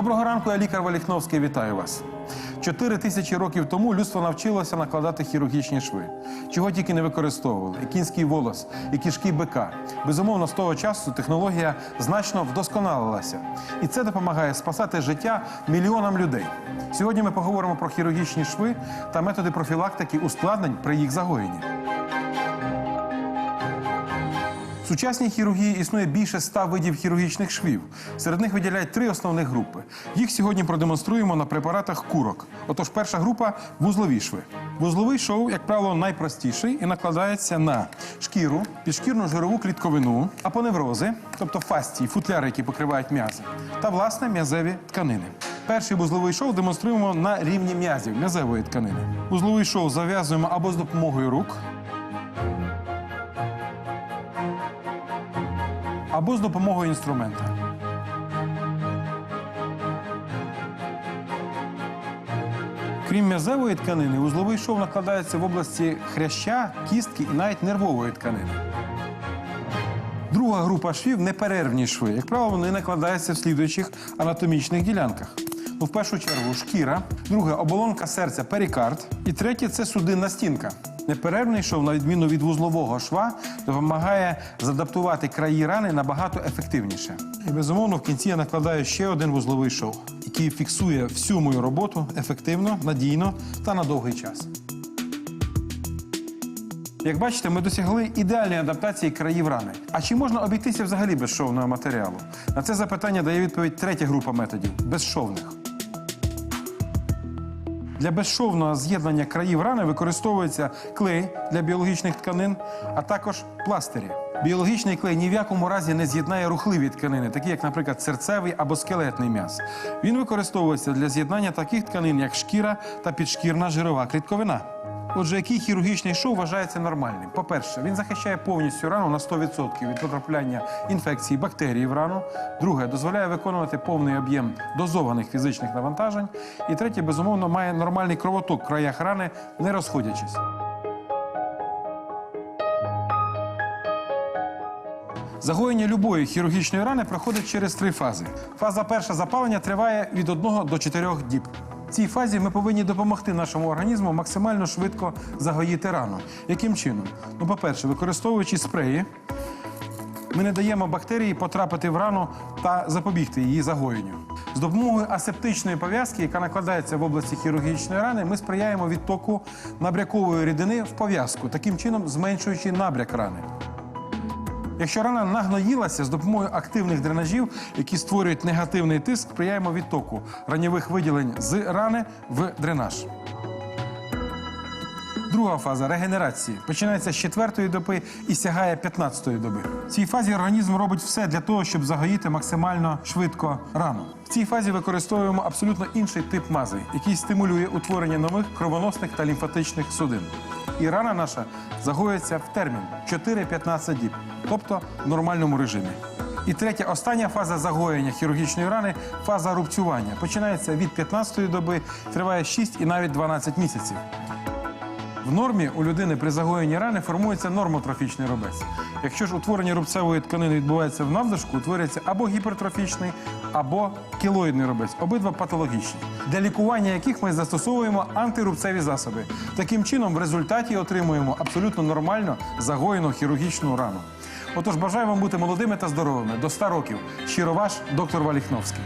Доброго ранку, я лікар Валіхновський. Вітаю вас. Чотири тисячі років тому людство навчилося накладати хірургічні шви. Чого тільки не використовували: і кінський волос, і кишки бика. Безумовно, з того часу технологія значно вдосконалилася. І це допомагає спасати життя мільйонам людей. Сьогодні ми поговоримо про хірургічні шви та методи профілактики ускладнень при їх загоєнні. Сучасній хірургії існує більше ста видів хірургічних швів. Серед них виділяють три основних групи. Їх сьогодні продемонструємо на препаратах курок. Отож, перша група вузлові шви. Вузловий шов, як правило, найпростіший і накладається на шкіру, підшкірну жирову клітковину, апоневрози, тобто фастії, футляри, які покривають м'язи, та власне м'язеві тканини. Перший вузловий шов демонструємо на рівні м'язів м'язевої тканини. Вузловий шов зав'язуємо або з допомогою рук, або з допомогою інструмента. Крім м'язевої тканини, вузловий шов накладається в області хряща, кістки і навіть нервової тканини. Друга група швів неперервні шви. Як правило, вони накладаються в слідуючих анатомічних ділянках. Ну, в першу чергу шкіра, друге оболонка серця перикард, і третє це судинна стінка. Неперервний шов, на відміну від вузлового шва, допомагає задаптувати краї рани набагато ефективніше. І безумовно, в кінці я накладаю ще один вузловий шов, який фіксує всю мою роботу ефективно, надійно та на довгий час. Як бачите, ми досягли ідеальної адаптації країв рани. А чи можна обійтися взагалі без шовного матеріалу? На це запитання дає відповідь третя група методів безшовних. Для безшовного з'єднання країв рани використовується клей для біологічних тканин, а також пластирі. Біологічний клей ні в якому разі не з'єднає рухливі тканини, такі як, наприклад, серцевий або скелетний м'яз. Він використовується для з'єднання таких тканин, як шкіра та підшкірна жирова клітковина. Отже, який хірургічний шов вважається нормальним? По-перше, він захищає повністю рану на 100% від потрапляння інфекцій, бактерій в рану. Друге, дозволяє виконувати повний об'єм дозованих фізичних навантажень. І третє, безумовно, має нормальний кровоток в краях рани, не розходячись. Загоєння любої хірургічної рани проходить через три фази. Фаза перша запалення триває від 1 до 4 діб. Цій фазі ми повинні допомогти нашому організму максимально швидко загоїти рану. Яким чином? Ну, по-перше, використовуючи спреї, ми не даємо бактерії потрапити в рану та запобігти її загоєнню. З допомогою асептичної пов'язки, яка накладається в області хірургічної рани, ми сприяємо відтоку набрякової рідини в пов'язку, таким чином зменшуючи набряк рани. Якщо рана нагноїлася з допомогою активних дренажів, які створюють негативний тиск, сприяємо відтоку ранівих виділень з рани в дренаж. Друга фаза регенерації починається з четвертої доби і сягає 15-ї доби. В цій фазі організм робить все для того, щоб загоїти максимально швидко рану. В цій фазі використовуємо абсолютно інший тип мази, який стимулює утворення нових кровоносних та лімфатичних судин. І рана наша загоюється в термін 4-15 діб, тобто в нормальному режимі. І третя, остання фаза загоєння хірургічної рани фаза рубцювання. Починається від 15-ї доби, триває 6 і навіть 12 місяців. В нормі у людини при загоєнні рани формується нормотрофічний рубець. Якщо ж утворення рубцевої тканини відбувається в навдишку, утворюється або гіпертрофічний, або кілоїдний рубець, обидва патологічні, для лікування яких ми застосовуємо антирубцеві засоби. Таким чином, в результаті отримуємо абсолютно нормально загоєну хірургічну рану. Отож, бажаю вам бути молодими та здоровими до 100 років. Щиро ваш доктор Валіхновський.